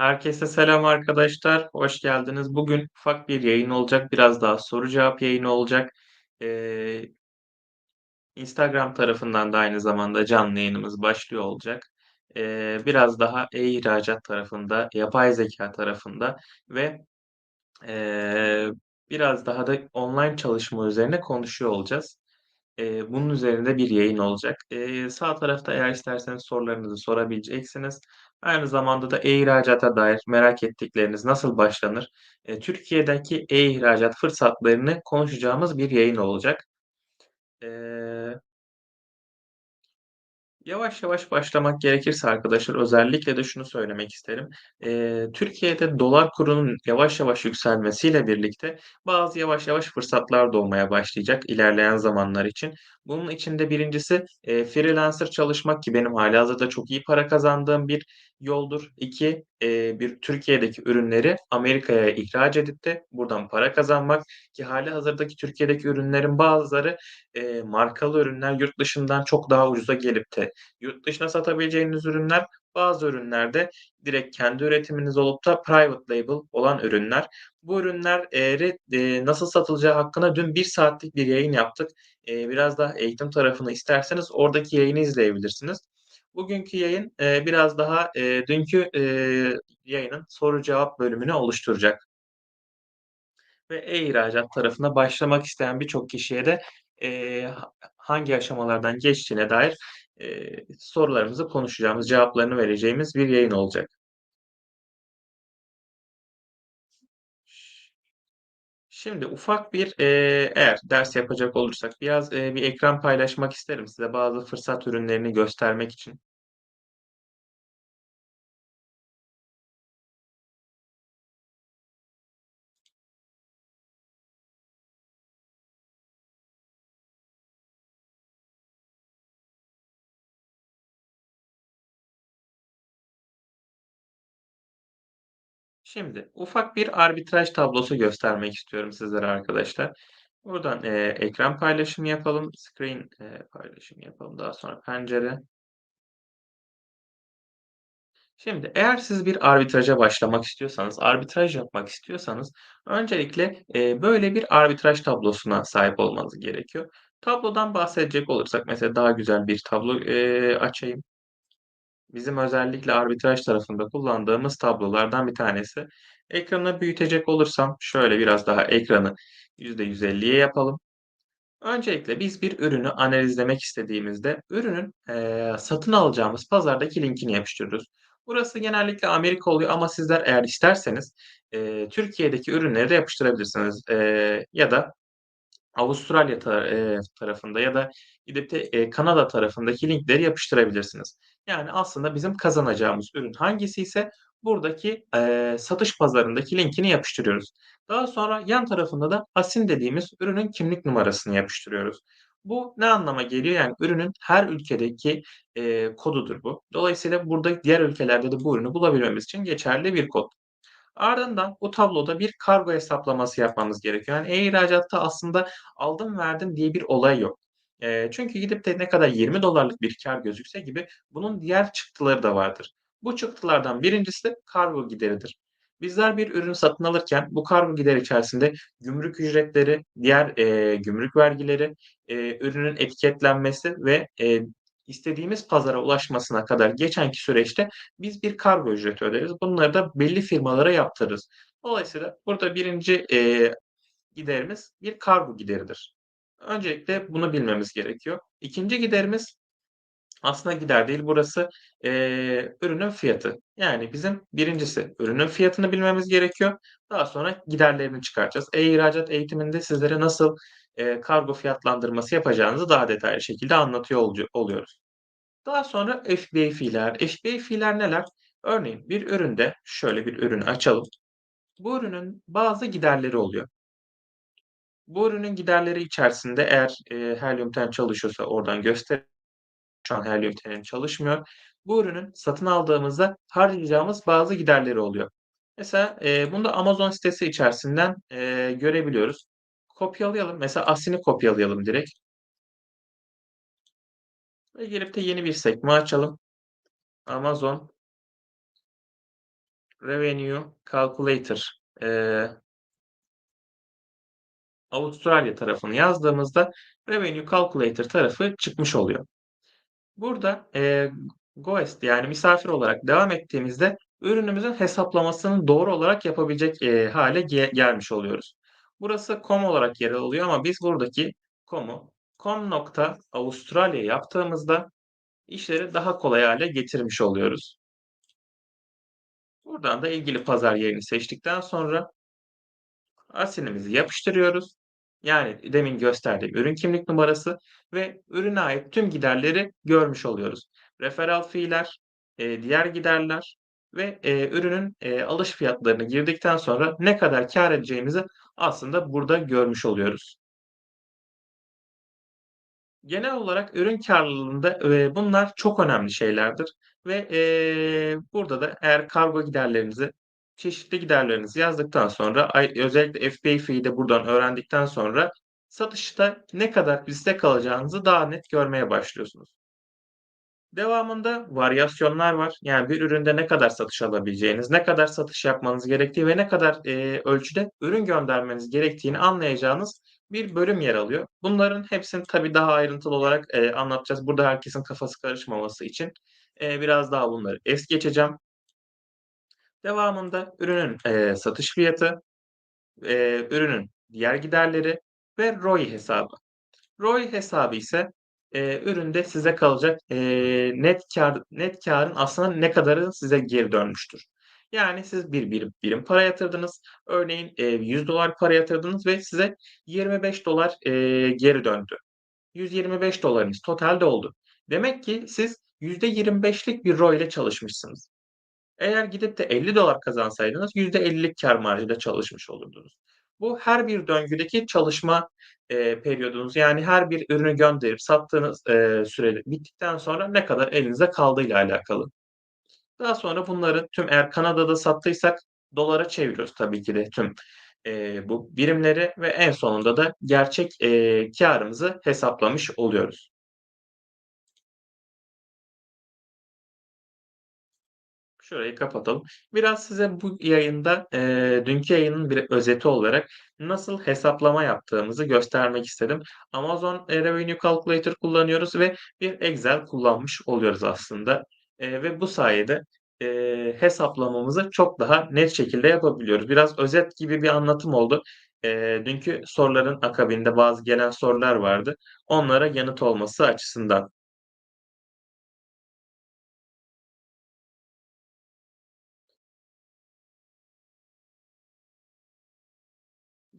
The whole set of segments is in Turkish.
Herkese selam arkadaşlar, hoş geldiniz. Bugün ufak bir yayın olacak, biraz daha soru cevap yayını olacak. Eee, Instagram tarafından da aynı zamanda canlı yayınımız başlıyor olacak. Eee, biraz daha e-ihracat tarafında, yapay zeka tarafında ve eee, biraz daha da online çalışma üzerine konuşuyor olacağız. Eee, bunun üzerinde bir yayın olacak. Eee, sağ tarafta eğer isterseniz sorularınızı sorabileceksiniz. Aynı zamanda da e-ihracata dair merak ettikleriniz nasıl başlanır? Eee, Türkiye'deki e-ihracat fırsatlarını konuşacağımız bir yayın olacak. Eee Yavaş yavaş başlamak gerekirse arkadaşlar özellikle de şunu söylemek isterim. Eee, Türkiye'de dolar kurunun yavaş yavaş yükselmesiyle birlikte bazı yavaş yavaş fırsatlar doğmaya başlayacak ilerleyen zamanlar için. Bunun içinde birincisi eee, freelancer çalışmak ki benim hâlihazırda çok iyi para kazandığım bir yoldur. 2 eee, bir Türkiye'deki ürünleri Amerika'ya ihraç edip de buradan para kazanmak ki hâlihazırdaki Türkiye'deki ürünlerin bazıları eee, markalı ürünler yurt dışından çok daha ucuza gelip de yurt dışına satabileceğiniz ürünler, bazı ürünler de direkt kendi üretiminiz olup da private label olan ürünler. Bu ürünler eee, eee, nasıl satılacağı hakkında dün 1 saatlik bir yayın yaptık. Eee, biraz daha eğitim tarafını isterseniz oradaki yayını izleyebilirsiniz. Bugünkü yayın, eee, biraz daha, eee, dünkü, eee, yayının soru cevap bölümünü oluşturacak. Ve e-ihracat tarafına başlamak isteyen birçok kişiye de, ha hangi aşamalardan geçtiğine dair, eee, sorularımızı konuşacağımız, cevaplarını vereceğimiz bir yayın olacak. Şimdi ufak bir, eee, eğer ders yapacak olursak biraz, eee, bir ekran paylaşmak isterim size bazı fırsat ürünlerini göstermek için. Şimdi ufak bir arbitraj tablosu göstermek istiyorum sizlere arkadaşlar. Buradan, eee, ekran paylaşımı yapalım. Screen, eee, paylaşımı yapalım. Daha sonra pencere. Şimdi eğer siz bir arbitraja başlamak istiyorsanız, arbitraj yapmak istiyorsanız öncelikle, eee, böyle bir arbitraj tablosuna sahip olmanız gerekiyor. Tablodan bahsedecek olursak mesela daha güzel bir tablo, eee, açayım. Bizim özellikle arbitraj tarafında kullandığımız tablolardan bir tanesi. Ekranı büyütecek olursam şöyle biraz daha ekranı %150'ye yapalım. Öncelikle biz bir ürünü analizlemek istediğimizde ürünün, eee, satın alacağımız pazardaki linkini yapıştırıyoruz. Burası genellikle Amerika oluyor ama sizler eğer isterseniz, eee, Türkiye'deki ürünleri de yapıştırabilirsiniz, eee, ya da Avustralya eee, tarafında ya da gidip de, eee, Kanada tarafındaki linkleri yapıştırabilirsiniz. Yani aslında bizim kazanacağımız ürün hangisiyse buradaki, eee, satış pazarındaki linkini yapıştırıyoruz. Daha sonra yan tarafında da ASIN dediğimiz ürünün kimlik numarasını yapıştırıyoruz. Bu ne anlama geliyor? Yani ürünün her ülkedeki, eee, kodudur bu. Dolayısıyla burada diğer ülkelerde de bu ürünü bulabilmemiz için geçerli bir kod. Ardından bu tabloda bir kargo hesaplaması yapmamız gerekiyor. Yani e-ihracatta aslında aldım verdim diye bir olay yok. Eee, çünkü gidip de ne kadar $20'lık bir kâr gözükse gibi bunun diğer çıktıları da vardır. Bu çıktılardan birincisi de kargo gideridir. Bizler bir ürün satın alırken bu kargo gideri içerisinde gümrük ücretleri, diğer, eee, gümrük vergileri, eee, ürünün etiketlenmesi ve, eee, istediğimiz pazara ulaşmasına kadar geçenki süreçte biz bir kargo ücreti öderiz. Bunları da belli firmalara yaptırırız. Dolayısıyla burada 1'inci, eee, giderimiz bir kargo gideridir. Öncelikle bunu bilmemiz gerekiyor. 2'nci giderimiz aslında gider değil burası, eee, ürünün fiyatı. Yani bizim 1'incisi ürünün fiyatını bilmemiz gerekiyor. Daha sonra giderlerini çıkartacağız. E-ihracat eğitiminde sizlere nasıl, eee, kargo fiyatlandırması yapacağınızı daha detaylı şekilde anlatıyor oluyoruz. Daha sonra FBA fiiller. FBA fiiller neler? Örneğin bir üründe şöyle bir ürünü açalım. Bu ürünün bazı giderleri oluyor. Bu ürünün giderleri içerisinde eğer, eee, Helium 10 çalışıyorsa oradan göster Şu an Helium 10'im çalışmıyor. Bu ürünün satın aldığımızda harcayacağımız bazı giderleri oluyor. Mesela, eee, bunu da Amazon sitesi içerisinden, eee, görebiliyoruz. Kopyalayalım. Mesela ASIN'i kopyalayalım direkt. Ve gelip de yeni bir sekme açalım. Amazon Revenue Calculator, eee Avustralya tarafını yazdığımızda Revenue Calculator tarafı çıkmış oluyor. Burada, eee, Goest yani misafir olarak devam ettiğimizde ürünümüzün hesaplamasını doğru olarak yapabilecek, eee, hâle ge gelmiş oluyoruz. Burası com olarak yer alıyor ama biz buradaki com'u com.australia yaptığımızda işleri daha kolay hâle getirmiş oluyoruz. Buradan da ilgili pazar yerini seçtikten sonra asinimizi yapıştırıyoruz. Yani demin gösterdiğim ürün kimlik numarası ve ürüne ait tüm giderleri görmüş oluyoruz. Referral fee'ler, eee, diğer giderler ve, eee, ürünün, eee, alış fiyatlarını girdikten sonra ne kadar kâr edeceğimizi aslında burada görmüş oluyoruz. Genel olarak ürün kârlılığında, eee, bunlar çok önemli şeylerdir ve, burada da eğer kargo giderlerinizi, çeşitli giderlerinizi yazdıktan sonra özellikle FBA fee'yi buradan öğrendikten sonra satışta ne kadar riskte kalacağınızı daha net görmeye başlıyorsunuz. Devamında varyasyonlar var. Yani bir üründe ne kadar satış alabileceğiniz, ne kadar satış yapmanız gerektiği ve ne kadar, eee, ölçüde ürün göndermeniz gerektiğini anlayacağınız bir bölüm yer alıyor. Bunların hepsini tabii daha ayrıntılı olarak, eee, anlatacağız. Burada herkesin kafası karışmaması için, eee, biraz daha bunları es geçeceğim. Devamında ürünün, eee, satış fiyatı, eee, ürünün diğer giderleri ve ROI hesabı. ROI hesabı ise, eee, üründe size kalacak, eee, net kâr net kârın aslında ne kadarı size geri dönmüştür. Yani siz bir birim birim para yatırdınız. Örneğin, eee, $100 para yatırdınız ve size $25, eee, geri döndü. $125'ınız totalde oldu. Demek ki siz %25'lik bir ROI ile çalışmışsınız. Eğer gidip de $50 kazansaydınız %50'lik kâr marjıyla çalışmış olurdunuz. Bu her bir döngüdeki çalışma, eee, periyodunuz yani her bir ürünü gönderip sattığınız, eee, süre bittikten sonra ne kadar elinizde kaldığıyla alakalı. Daha sonra bunları tüm eğer Kanada'da sattıysak dolara çeviriyoruz tabii ki de tüm, eee, bu birimleri ve en sonunda da gerçek, eee, kârımızı hesaplamış oluyoruz. Şurayı kapatalım. Biraz size bu yayında, eee, dünkü yayının bir özeti olarak nasıl hesaplama yaptığımızı göstermek istedim. Amazon, Revenue Calculator kullanıyoruz ve bir Excel kullanmış oluyoruz aslında, eee, ve bu sayede, eee, hesaplamamızı çok daha net şekilde yapabiliyoruz. Biraz özet gibi bir anlatım oldu. Eee, dünkü soruların akabinde bazı gelen sorular vardı. Onlara yanıt olması açısından.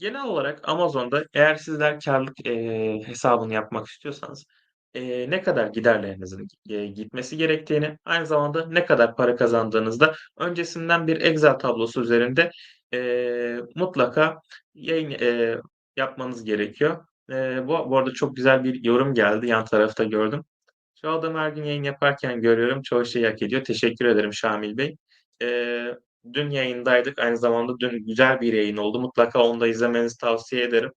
Genel olarak Amazon'da eğer sizler kârlık, eee, hesabını yapmak istiyorsanız, eee, ne kadar giderlerinizin, eee, gitmesi gerektiğini, aynı zamanda ne kadar para kazandığınızı da öncesinden bir Excel tablosu üzerinde, eee, mutlaka yayın, eee, yapmanız gerekiyor. Eee, bu bu arada çok güzel bir yorum geldi, yan tarafta gördüm. "Şu adam her gün yayın yaparken görüyorum, çoğu şeyi hak ediyor." Teşekkür ederim Şamil Bey. Eee, dün yayındaydık. Aynı zamanda dün güzel bir yayın oldu. Mutlaka onu da izlemenizi tavsiye ederim.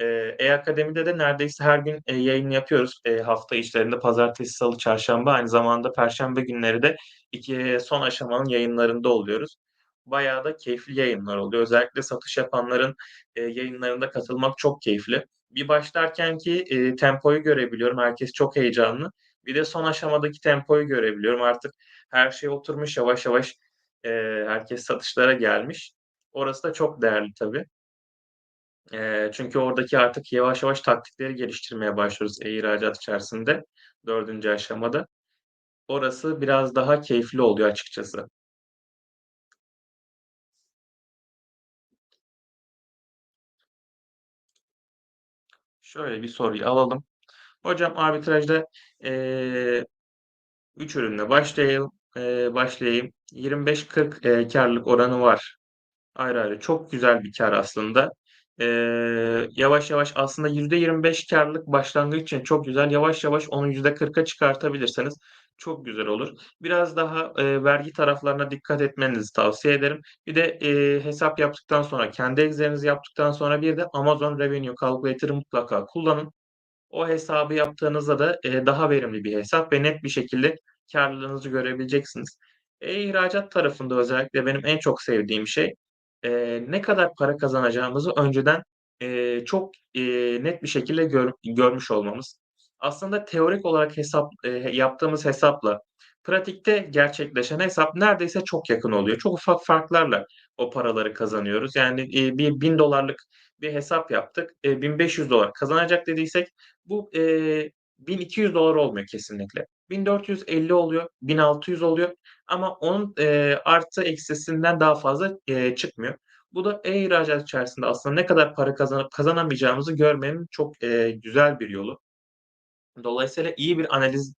Eee, e-Akademi'de de neredeyse her gün, eee, yayın yapıyoruz. Eee, hafta içlerinde pazartesi, salı, çarşamba, aynı zamanda perşembe günleri de iki son aşamanın yayınlarında oluyoruz. Bayağı da keyifli yayınlar oluyor. Özellikle satış yapanların, eee, yayınlarına katılmak çok keyifli. Bir başlarkenki, eee, tempoyu görebiliyorum. Herkes çok heyecanlı. Bir de son aşamadaki tempoyu görebiliyorum. Artık her şey oturmuş yavaş yavaş, eee, herkes satışlara gelmiş. Orası da çok değerli tabii. Eee, çünkü oradaki artık yavaş yavaş taktikleri geliştirmeye başlıyoruz e-ihracat içerisinde 4'üncü aşamada. Orası biraz daha keyifli oluyor açıkçası. Şöyle bir soruyu alalım. Hocam arbitrajda, eee, 3 ürünle başlayalım eee, başlayayım. 25-40, eee, kârlılık oranı var. Ayrı ayrı çok güzel bir kâr aslında. Eee, yavaş yavaş aslında %25 kârlılık başlangıç için çok güzel. Yavaş yavaş onu %40'a çıkartabilirseniz çok güzel olur. Biraz daha, eee, vergi taraflarına dikkat etmenizi tavsiye ederim. Bir de, eee, hesap yaptıktan sonra, kendi Excel'inizi yaptıktan sonra bir de Amazon Revenue Calculator'ı mutlaka kullanın. O hesabı yaptığınızda da, eee, daha verimli bir hesap ve net bir şekilde kârlılığınızı görebileceksiniz. E-ihracat tarafında özellikle benim en çok sevdiğim şey, eee, ne kadar para kazanacağımızı önceden, eee, çok, eee, net bir şekilde gör görmüş olmamız. Aslında teorik olarak hesap eee, yaptığımız hesapla pratikte gerçekleşen hesap neredeyse çok yakın oluyor. Çok ufak farklarla o paraları kazanıyoruz. Yani, iii, bir $1000'lık bir hesap yaptık, eee, $1500 kazanacak dediysek bu, eee, $1200 olmuyor kesinlikle. 1450 oluyor, 1600 oluyor ama onun, eee, artı eksisinden daha fazla, eee, çıkmıyor. Bu da e-ihracat içerisinde aslında ne kadar para kazanıp kazanamayacağımızı görmenin çok, eee, güzel bir yolu. Dolayısıyla iyi bir analiz,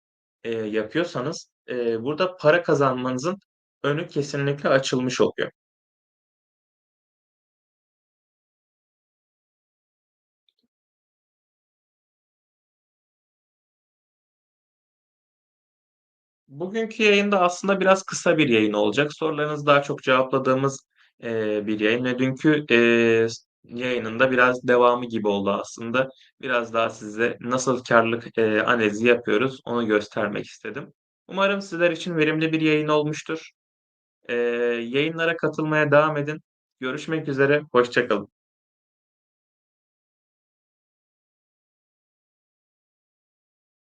eee, yapıyorsanız, eee, burada para kazanmanızın önü kesinlikle açılmış oluyor. Bugünkü yayın da aslında biraz kısa bir yayın olacak. Sorularınızı daha çok cevapladığımız, eee, bir yayın ve dünkü, eee, s yayının da biraz devamı gibi oldu aslında. Biraz daha size nasıl kârlılık, eee, analizi yapıyoruz onu göstermek istedim. Umarım sizler için verimli bir yayın olmuştur. Eee, yayınlara katılmaya devam edin. Görüşmek üzere, hoşça kalın.